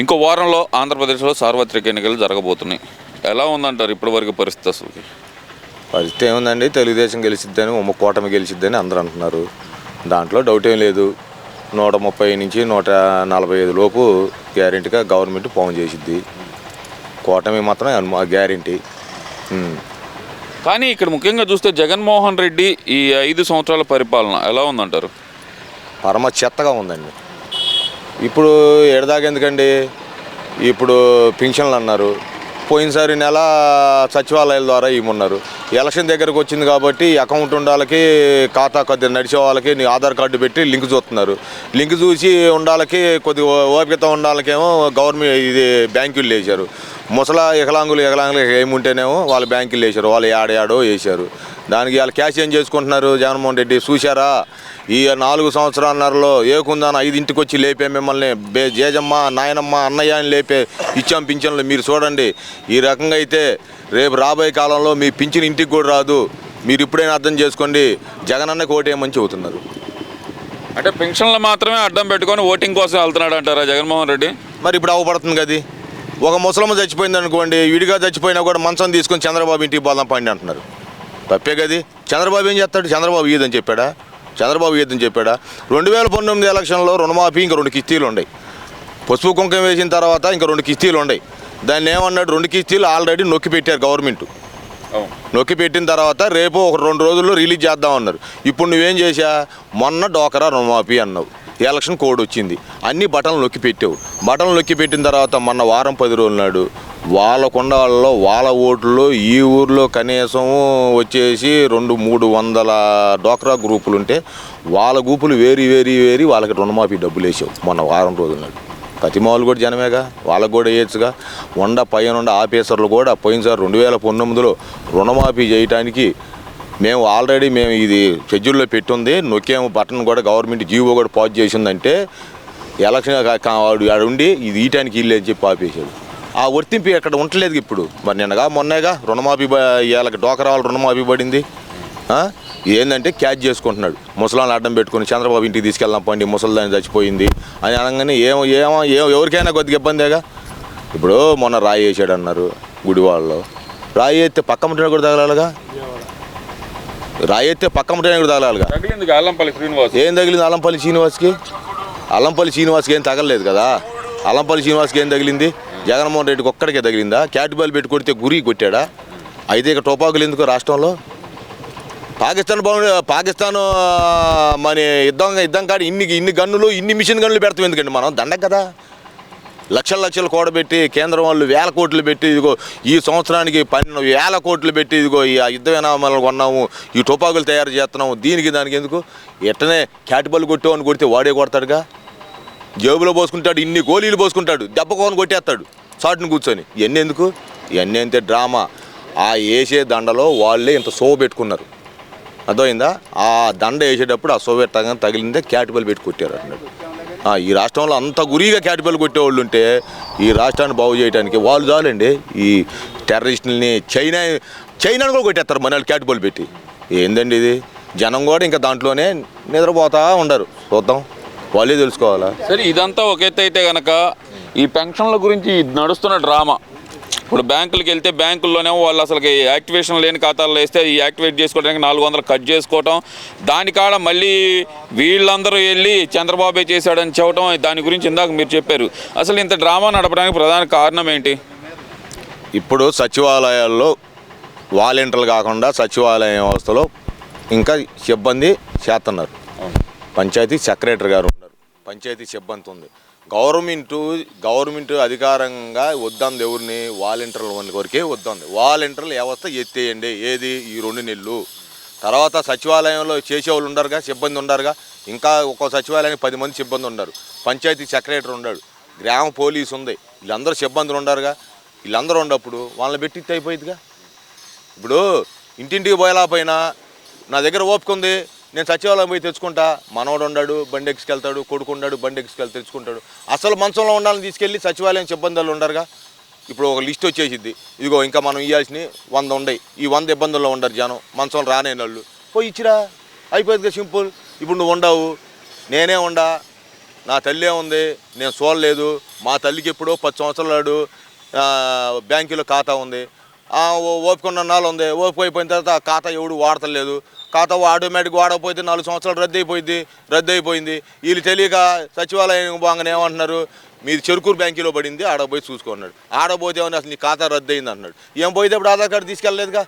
ఇంకో వారంలో ఆంధ్రప్రదేశ్లో సార్వత్రిక ఎన్నికలు జరగబోతున్నాయి. ఎలా ఉందంటారు ఇప్పటివరకు పరిస్థితి అసలు? పరిస్థితి ఏముందండి? తెలుగుదేశం గెలిచిద్దని ఉమ్మ కూటమి గెలిచిద్దని అందరూ అంటున్నారు. దాంట్లో డౌట్ ఏం లేదు. నూట ముప్పై నుంచి నూట నలభై ఐదు లోపు గ్యారెంటీగా గవర్నమెంట్ ఫోన్ చేసిద్ది. కూటమి మాత్రం గ్యారెంటీ. కానీ ఇక్కడ ముఖ్యంగా చూస్తే జగన్మోహన్ రెడ్డి ఈ ఐదు సంవత్సరాల పరిపాలన ఎలా ఉందంటారు? పరమ చెత్తగా ఉందండి. ఇప్పుడు ఎడదాకా ఎందుకండి? ఇప్పుడు పింఛన్లు అన్నారు. పోయినసారి నెల సచివాలయాల ద్వారా ఇవ్వమన్నారు. ఎలక్షన్ దగ్గరకు వచ్చింది కాబట్టి అకౌంట్ ఉండాలకి ఖాతా కొద్దిగా నడిచే వాళ్ళకి నీ ఆధార్ కార్డు పెట్టి లింక్ చూస్తున్నారు. లింక్ చూసి ఉండాలకి కొద్ది ఓపికత ఉండాలకేమో గవర్నమెంట్ ఇది బ్యాంకులు వేశారు ముసలా వికలాంగులు వికలాంగులు ఏముంటేనేమో వాళ్ళు బ్యాంకులు వేశారు వాళ్ళు ఏడాడో వేశారు. దానికి వాళ్ళు క్యాష్ ఏం చేసుకుంటున్నారు జగన్మోహన్ రెడ్డి? చూశారా? ఈ నాలుగు సంవత్సరాలన్నరలో ఏకుందాన ఐదింటికి వచ్చి లేపే మిమ్మల్ని బే జేజమ్మ నాయనమ్మ అన్నయ్య అని లేపే ఇచ్చాం పింఛన్లు మీరు చూడండి. ఈ రకంగా అయితే రేపు రాబోయే కాలంలో మీ పింఛన్ ఇంటికి కూడా రాదు. మీరు ఇప్పుడైనా అర్థం చేసుకోండి. జగనన్నకి ఓటేయమని చెబుతున్నారు. అంటే పెన్షన్లు మాత్రమే అడ్డం పెట్టుకొని ఓటింగ్ కోసం వెళ్తున్నాడు అంటారా జగన్మోహన్ రెడ్డి? మరి ఇప్పుడు అవపడుతుంది కది ఒక ముసలమ్మ చచ్చిపోయింది అనుకోండి విడిగా చచ్చిపోయినా కూడా మంచం తీసుకొని చంద్రబాబు ఇంటికి పోదాం పండి అంటున్నారు. తప్పే కది చంద్రబాబు ఏం చేస్తాడు? చంద్రబాబు ఇయ్యదని చెప్పాడా? చంద్రబాబు ఇయ్యదని చెప్పాడా? రెండు వేల పంతొమ్మిది ఎలక్షన్లో రుణమాఫీ ఇంకా రెండు కిస్తీలు ఉన్నాయి పసుపు కుంకం వేసిన తర్వాత ఇంకా రెండు కిస్తీలు ఉన్నాయి దాన్ని ఏమన్నాడు? రెండు కిస్తీలు ఆల్రెడీ నొక్కి పెట్టారు గవర్నమెంట్. నొక్కి పెట్టిన తర్వాత రేపు ఒక రెండు రోజుల్లో రిలీజ్ చేద్దాం అన్నారు ఇప్పుడు నువ్వేం చేశా? మొన్న డోకరా రుణమాఫీ అన్నావు. ఎలక్షన్ కోడ్ వచ్చింది. అన్ని బటన్లు నొక్కి పెట్టావు. బటన్లు నొక్కి పెట్టిన తర్వాత మొన్న వారం పది రోజుల నాడు వాళ్ళ కొండల్లో వాళ్ళ ఓట్లు ఈ ఊర్లో కనీసం వచ్చేసి రెండు మూడు వందల డోక్రా గ్రూపులు ఉంటే వాళ్ళ గ్రూపులు వేరి వేరి వేరి వాళ్ళకి రుణమాఫీ డబ్బులు వేసావు మొన్న వారం రోజుల నాడు. కతిమావులు కూడా జనమేగా వాళ్ళకు కూడా వేయచ్చుగా ఉండ పైన ఉండ ఆఫీసర్లు కూడా పోయినసారి రెండు వేల పంతొమ్మిదిలో రుణమాఫీ చేయడానికి మేము ఆల్రెడీ మేము ఇది షెడ్యూల్లో పెట్టుంది. నొక్కేము బటన్ కూడా గవర్నమెంట్ జీవో కూడా పాజ్ చేసిందంటే ఎలక్షన్ వాడు ఉండి ఇది ఈటానికి ఇల్లు అని చెప్పి ఆపేశాడు ఆ వర్తింపు ఎక్కడ ఉండలేదు ఇప్పుడు. మరి నిన్నగా మొన్నేగా రుణమాఫీ బ- ఇవాళకి డోకరా వాళ్ళు రుణమాఫీ పడింది. ఏంటంటే క్యాచ్ చేసుకుంటున్నాడు. ముసలాన్ని అడ్డం పెట్టుకుని చంద్రబాబు ఇంటికి తీసుకెళ్దాం పండి ముసలిదాన్ని చచ్చిపోయింది అని అనగానే ఏమో ఏమో ఏమో ఎవరికైనా కొద్దిగా ఇబ్బందేగా? ఇప్పుడు మొన్న రాయి వేసాడు అన్నారు గుడివాడలో రాయి అయితే పక్క ముట్టిన కూడా తగలాలిగా? రాయి ఎత్తే పక్క ముట్టిన కూడా తగలాలిగా తగిలింది అల్లంపల్లి శ్రీనివాస్. ఏం తగిలింది అల్లంపల్లి శ్రీనివాస్కి? అల్లంపల్లి శ్రీనివాస్కి ఏం తగలలేదు కదా? అల్లంపల్లి శ్రీనివాస్కి ఏం తగిలింది? జగన్మోహన్ రెడ్డికి ఒక్కడికే తగిలిందా? క్యాట్ బాల్ పెట్టి కొడితే గురి కొట్టాడా? అయితే ఇక టోపాకులు ఎందుకు రాష్ట్రంలో? పాకిస్తాన్ బాగుంది పాకిస్తాన్ మన యుద్ధం యుద్ధం కాడి ఇన్ని ఇన్ని గన్నులు ఇన్ని మిషన్ గన్నులు పెడతాం ఎందుకండి మనం? దండగ కదా. లక్షల లక్షలు కూడబెట్టి కేంద్రం వాళ్ళు వేల కోట్లు పెట్టి ఇదిగో ఈ సంవత్సరానికి పన్నెండు వేల కోట్లు పెట్టి ఇదిగో ఈ ఆ యుద్ధ వినామాలు కొన్నాము ఈ టుపాకులు తయారు చేస్తున్నాము. దీనికి దానికి ఎందుకు? ఎట్టనే క్యాటిబల్ కొట్టేవాడిని కొడితే వాడే కొడతాడుగా? జేబులో పోసుకుంటాడు ఇన్ని గోళీలు పోసుకుంటాడు దెబ్బ కోని కొట్టేస్తాడు చాటును కూర్చొని. ఇవన్నీ ఎందుకు? ఇవన్నీ అంతే డ్రామా. ఆ వేసే దండలో వాళ్ళే ఇంత సోవ పెట్టుకున్నారు. అర్థమైందా? ఆ దండ వేసేటప్పుడు ఆ సోవ పెట్టగానే తగిలిందే క్యాటిబల్ పెట్టి కొట్టారు అన్నాడు. ఈ రాష్ట్రంలో అంత గురిగా క్యాటిపల్ కొట్టేవాళ్ళు ఉంటే ఈ రాష్ట్రాన్ని బాగు చేయడానికి వాళ్ళు చాలండి. ఈ టెర్రరిస్టులని చైనా చైనాను కూడా కొట్టేస్తారు మన వాళ్ళు పెట్టి. ఏందండి ఇది? జనం కూడా ఇంకా దాంట్లోనే నిద్రపోతా ఉండరు. చూద్దాం. వాళ్ళే తెలుసుకోవాలా? సరే ఇదంతా ఒక ఎత్తు అయితే కనుక ఈ పెన్షన్ల గురించి నడుస్తున్న డ్రామా. ఇప్పుడు బ్యాంకులకు వెళ్తే బ్యాంకుల్లోనేమో వాళ్ళు అసలు యాక్టివేషన్ లేని ఖాతాల్లో వేస్తే ఈ యాక్టివేట్ చేసుకోవడానికి నాలుగు వందలు కట్ చేసుకోవటం. దానికాడ మళ్ళీ వీళ్ళందరూ వెళ్ళి చంద్రబాబే చేశాడని చెప్పడం దాని గురించి ఇందాక మీరు చెప్పారు. అసలు ఇంత డ్రామా నడపడానికి ప్రధాన కారణం ఏంటి? ఇప్పుడు సచివాలయాల్లో వాలంటీర్లు కాకుండా సచివాలయ వ్యవస్థలో ఇంకా సిబ్బంది చేస్తున్నారు. పంచాయతీ సెక్రటరీ గారు ఉన్నారు. పంచాయతీ సిబ్బంది ఉంది. గవర్నమెంట్ గవర్నమెంట్ అధికారంగా వద్దంది ఎవరిని వాలంటీర్ల వరకే వద్దంది వాలంటీర్ల వ్యవస్థ ఎత్తేయండి. ఏది? ఈ రెండు నెలలు. తర్వాత సచివాలయంలో చేసేవాళ్ళు ఉండరుగా? సిబ్బంది ఉండరుగా? ఇంకా ఒక్కో సచివాలయానికి పది మంది సిబ్బంది ఉన్నారు. పంచాయతీ సెక్రటరీ ఉన్నాడు. గ్రామ పోలీసు ఉంది. వీళ్ళందరూ సిబ్బందులు ఉండరుగా? వీళ్ళందరూ ఉన్నప్పుడు వాళ్ళని పెట్టి అయిపోయిందిగా ఇప్పుడు ఇంటింటికి పోయేలా పోయినా నా దగ్గర ఓపిక ఉంది. నేను సచివాలయం పోయి తెచ్చుకుంటా. మనోడు ఉండాడు బండి ఎక్కికెళ్తాడు కొడుకు ఉండాడు బండి ఎక్కికెళ్ళి తెచ్చుకుంటాడు. అసలు మంచంలో ఉండాలని తీసుకెళ్ళి సచివాలయం సిబ్బందులు ఉండరుగా? ఇప్పుడు ఒక లిస్ట్ వచ్చేసిద్ది. ఇదిగో ఇంకా మనం ఇవ్వాల్సినవి వంద ఉండయి ఈ వంద ఇబ్బందుల్లో ఉండరు జనం. మంచం రానే వాళ్ళు పోయి ఇచ్చిరా. అయిపోయింది కదా సింపుల్. ఇప్పుడు నువ్వు ఉండవు. నేనే ఉండా. నా తల్లి ఉంది. నేను చూడలేదు మా తల్లికి ఎప్పుడో పది సంవత్సరాలు బ్యాంకులో ఖాతా ఉంది. ఓపిక ఉన్న నాలు ఉంది ఓపిక అయిపోయిన తర్వాత ఖాతా ఎవడు వాడతలేదు. ఖాతా ఆటోమేటిక్ వాడకపోతే నాలుగు సంవత్సరాలు రద్దు అయిపోయింది రద్దు అయిపోయింది. వీళ్ళు తెలియక సచివాలయం బాగానే ఏమంటున్నారు? మీది చెరుకూరు బ్యాంకులో పడింది ఆడపోయి చూసుకున్నాడు ఆడపోతే ఏమన్నా అసలు నీ ఖాతా రద్దు అయింది? అన్నాడు. ఏం పోయితే ఇప్పుడు ఆధార్ కార్డు తీసుకెళ్ళలేదుగా?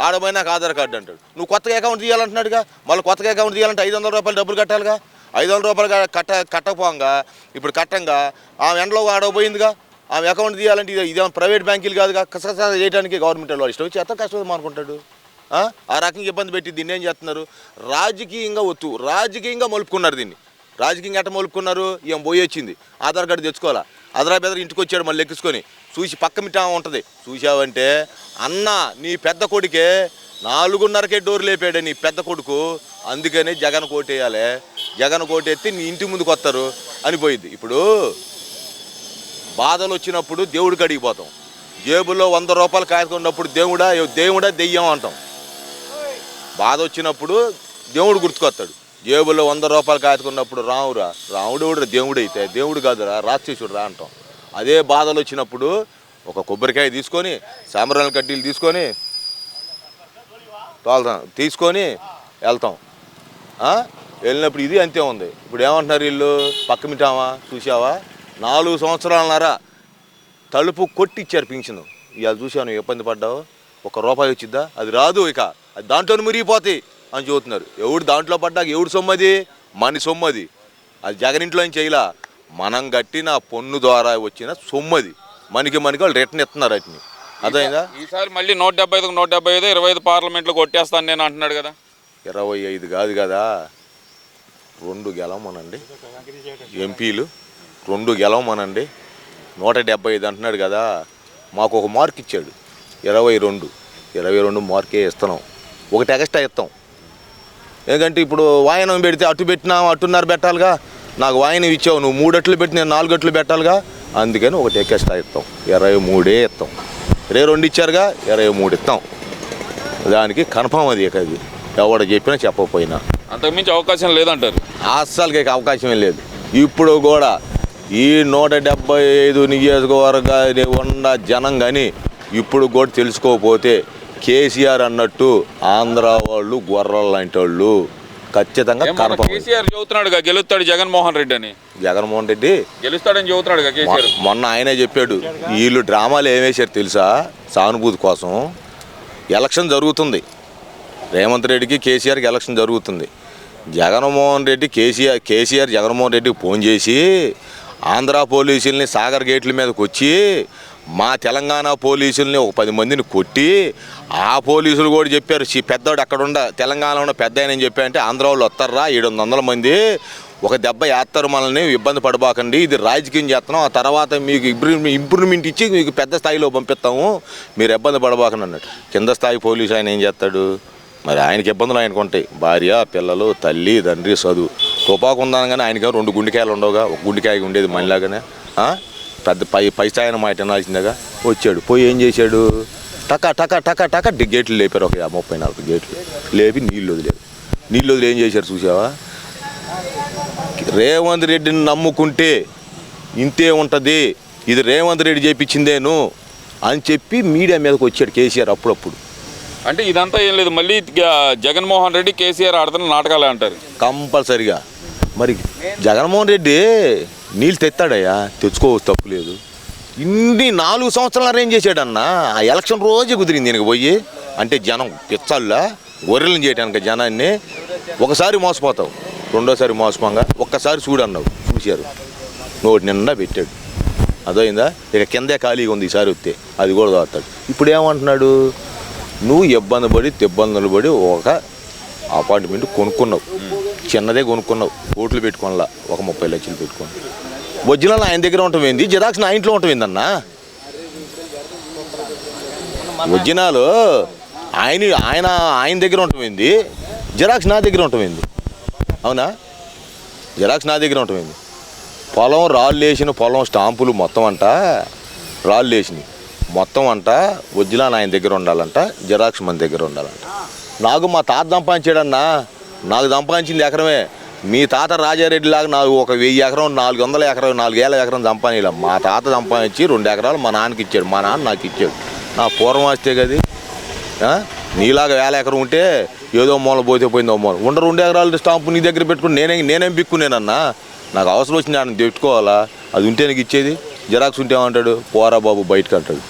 ఆడపోయి నాకు ఆధార్ కార్డు అంటాడు. నువ్వు కొత్తగా అకౌంట్ తీయాలంటున్నాడుగా? మళ్ళీ కొత్తగా అకౌంట్ తీయాలంటే ఐదు వందల రూపాయలు డబ్బులు కట్టాలిగా? ఐదు వందల రూపాయలు కట్ట కట్టకపోగా? ఇప్పుడు కట్టంగా? ఆ ఎండలో ఆడపోయిందిగా ఆమె అకౌంట్ తీయాలంటే ఇది ఇదేమో ప్రైవేట్ బ్యాంకులు కాదు కసకస చేయడానికి గవర్నమెంట్ వాళ్ళు. ఇష్టం వచ్చి ఎంత కష్టం అనుకుంటాడు ఆ? రకంగా ఇబ్బంది పెట్టి దీన్ని ఏం చేస్తున్నారు? రాజకీయంగా ఒత్తు రాజకీయంగా మలుపుకున్నారు దీన్ని. రాజకీయంగా ఎట్ట మలుపుకున్నారు? ఏం పోయి వచ్చింది. ఆధార్ కార్డు తెచ్చుకోవాలా? ఆధార్ బెదర్ ఇంటికి వచ్చాడు మళ్ళీ ఎక్కించుకొని చూసి పక్క మిట్టా ఉంటుంది. చూసావంటే అన్న నీ పెద్ద కొడుకే నాలుగున్నరకే డోర్ లేపాడు నీ పెద్ద కొడుకు. అందుకని జగన్ కోటేయాలి. జగన్ కోటెత్తి నీ ఇంటి ముందుకు వస్తారు అని పోయింది. ఇప్పుడు బాధలు వచ్చినప్పుడు దేవుడికి అడిగిపోతాం జేబులో వంద రూపాయలు కాసుకున్నప్పుడు దేవుడా దేవుడా దెయ్యం అంటాం. బాధ వచ్చినప్పుడు దేవుడు గుర్తుకొస్తాడు. జేబులో వంద రూపాయలు కాసుకున్నప్పుడు రామురా రాముడు దేవుడు అయితే దేవుడు కాదురా రాక్షసుడు రా అంటాం. అదే బాధలు వచ్చినప్పుడు ఒక కొబ్బరికాయ తీసుకొని సాంబ్రాల కడ్డీలు తీసుకొని తోలుతాం. తీసుకొని వెళ్తాం. వెళ్ళినప్పుడు ఇది అంతే ఉంది. ఇప్పుడు ఏమంటున్నారు వీళ్ళు? పక్క మిటావా చూసావా నాలుగు సంవత్సరాలన్నారా తలుపు కొట్టి ఇచ్చారు పింఛను ఇవాళ చూసాను ఇబ్బంది పడ్డావు? ఒక రూపాయి వచ్చిద్దా? అది రాదు ఇక. అది దాంట్లో మురిగిపోతాయి అని చెబుతున్నారు. ఎవడు దాంట్లో పడ్డాక ఎవడు సొమ్మది? మన సొమ్మది. అది జగన్ ఇంట్లో నుంచి చేయలా. మనం కట్టిన పన్ను ద్వారా వచ్చిన సొమ్మది. మనకి మనకి వాళ్ళు రిటర్న్ ఇస్తున్నారు వాటిని. అర్థమైందా? ఈసారి మళ్ళీ నూట డెబ్బై ఐదుకు నూట డెబ్బై ఐదు ఇరవై ఐదు పార్లమెంట్లో కొట్టేస్తాను నేను అంటున్నాడు కదా. ఇరవై ఐదు కాదు కదా. రెండు గెలవమనండి. ఎంపీలు. రెండు గెలవమనండి. నూట డెబ్బై ఐదు అంటున్నాడు కదా మాకు ఒక మార్క్ ఇచ్చాడు. ఇరవై రెండు. ఇరవై రెండు మార్కే ఇస్తున్నాం. ఒకటి ఎక్స్ట్రా ఇస్తాం. ఎందుకంటే ఇప్పుడు వాయనం పెడితే అటు పెట్టినా అట్టున్నర పెట్టాలిగా. నాకు వాయనం ఇచ్చావు నువ్వు మూడు అట్లు పెట్టి నేను నాలుగు అట్లు పెట్టాలిగా. అందుకని ఒకటి ఎక్స్ట్రా ఇస్తాం. ఇరవై మూడే ఇస్తాం. ఇరవై రెండు ఇచ్చారుగా ఇరవై మూడు ఇస్తాం. దానికి కన్ఫామ్ అది ఇక అది. ఎవడు చెప్పినా చెప్పకపోయినా. అంతకుమించి అవకాశం లేదంటారు. అస్సలకి ఇక అవకాశమే లేదు. ఇప్పుడు కూడా ఈ నూట డెబ్బై ఐదు నియోజకవర్గాలు ఉన్న జనం కానీ ఇప్పుడు కూడా తెలుసుకోకపోతే కేసీఆర్ అన్నట్టు ఆంధ్ర వాళ్ళు గొర్రెలు లాంటి వాళ్ళు ఖచ్చితంగా కేసీఆర్ చెబుతున్నాడుగా గెలుస్తాడు జగన్మోహన్ రెడ్డి అని జగన్మోహన్ రెడ్డి? గెలుస్తాడని చెబుతున్నాడుగా కేసీఆర్. మొ- మొన్న ఆయనే చెప్పాడు వీళ్ళు డ్రామాలు ఏమేశారు తెలుసా? సానుభూతి కోసం ఎలక్షన్ జరుగుతుంది. రేవంత్ రెడ్డికి కేసీఆర్కి ఎలక్షన్ జరుగుతుంది. జగన్మోహన్ రెడ్డి కేసీఆర్ కేసీఆర్ జగన్మోహన్ రెడ్డికి ఫోన్ చేసి ఆంధ్ర పోలీసుల్ని సాగర్ గేట్ల మీదకి వచ్చి మా తెలంగాణ పోలీసుల్ని ఒక పది మందిని కొట్టి ఆ పోలీసులు కూడా చెప్పారు పెద్దోడు అక్కడ తెలంగాణలో ఉన్న పెద్ద ఆయన చెప్పారంటే ఆంధ్ర వాళ్ళు వస్తారా? ఏడు వందల మంది ఒక దెబ్బ వేస్తారు మనల్ని ఇబ్బంది పడబాకండి ఇది రాజకీయం చేస్తున్నాం ఆ తర్వాత మీకు ఇంప్రూవ్ ఇంప్రూవ్మెంట్ ఇచ్చి మీకు పెద్ద స్థాయిలో పంపిస్తాము మీరు ఇబ్బంది పడబాకండి అన్నట్టు. కింద స్థాయి పోలీసు ఆయన ఏం చేస్తాడు? మరి ఆయనకి ఇబ్బందులు ఆయనకు ఉంటాయి భార్య పిల్లలు తల్లి తండ్రి చదువు తుపాకు ఉందనగానే ఆయనకి రెండు గుండెకాయలు ఉండవుగా. ఒక గుండెకాయ ఉండేది మనలాగానే? పెద్ద పై పై స్థాయిన మాట వినాల్సిందేగా వచ్చాడు. పోయి ఏం చేశాడు? టక టక టక టక గేట్లు లేపారు. ఒక ముప్పై నాలుగు గేట్లు. లేపి నీళ్ళు వదిలేరు. నీళ్ళు వదిలి ఏం చేశారు చూసావా రేవంత్ రెడ్డిని నమ్ముకుంటే ఇంతే ఉంటుంది. ఇది రేవంత్ రెడ్డి చేపించిందేను అని చెప్పి మీడియా మీదకి వచ్చాడు కేసీఆర్ అప్పుడప్పుడు. అంటే ఇదంతా ఏం లేదు. మళ్ళీ జగన్మోహన్ రెడ్డి కేసీఆర్ ఆడుతున్న నాటకాలే అంటారు. కంపల్సరిగా. మరి జగన్మోహన్ రెడ్డి నీళ్ళు తెత్తాడయ్యా తెచ్చుకోవచ్చు తప్పు లేదు. ఇన్ని నాలుగు సంవత్సరాలు అరేంజ్ చేశాడన్నా ఆ ఎలక్షన్ రోజే కుదిరింది దీనికి పోయి. అంటే జనం పిచ్చల్లా గొర్రెలను చేయడానికి జనాన్ని ఒకసారి మోసపోతావు రెండోసారి మోసపోగా ఒక్కసారి చూడన్నావు చూశారు. నోటి నిండా పెట్టాడు. అదైందా ఇక కిందే ఖాళీగా ఉంది ఈసారి వస్తే అది కూడా దాస్తాడు. ఇప్పుడు ఏమంటున్నాడు? నువ్వు ఇబ్బంది పడి ఇబ్బందులు పడి ఒక అపార్ట్మెంట్ కొనుక్కున్నావు. చిన్నదే కొనుక్కున్నావు. ఓట్లు పెట్టుకోనలా ఒక ముప్పై లక్షలు పెట్టుకొని. ఒరిజినల్ ఆయన దగ్గర ఉంటుంది జిరాక్స్ నా ఇంట్లో ఉంటుంది అన్న ఒరిజినల్ ఆయన ఆయన ఆయన దగ్గర ఉంటుంది జిరాక్స్ నా దగ్గర ఉంటుంది అవునా? జిరాక్స్ నా దగ్గర ఉంటుంది పొలం రాళ్ళు వేసిన పొలం స్టాంపులు మొత్తం అంట రాళ్ళు వేసినాయి. మొత్తం అంట వజ్జిలాన్ ఆయన దగ్గర ఉండాలంట జిరాక్స్ మన దగ్గర ఉండాలంట. నాకు మా తాత సంపాదించాడన్నా నాకు సంపాదించింది ఎకరమే. మీ తాత రాజారెడ్డి లాగా నాకు ఒక వెయ్యి ఎకరం నాలుగు వందల ఎకరం నాలుగు ఎకరం సంపాదించలే మా తాత సంపాదించి రెండు ఎకరాలు మా నాన్నకి ఇచ్చాడు. మా నాన్న నాకు ఇచ్చాడు. నా పూర్వం వస్తే కది నీలాగా వేల ఎకరం ఉంటే ఏదో మూల పోతే పోయిందో మూల. ఉండ రెండు ఎకరాలు స్టాంపు నీ దగ్గర పెట్టుకుని నేనే నేనేం బిక్కునేనన్నా? నాకు అవసరం వచ్చింది ఆయన తెచ్చుకోవాలా? అది ఉంటే నీకు ఇచ్చేది. జిరాక్స్ ఉంటే అంటాడు పోరా బాబు బయటకు అంటాడు.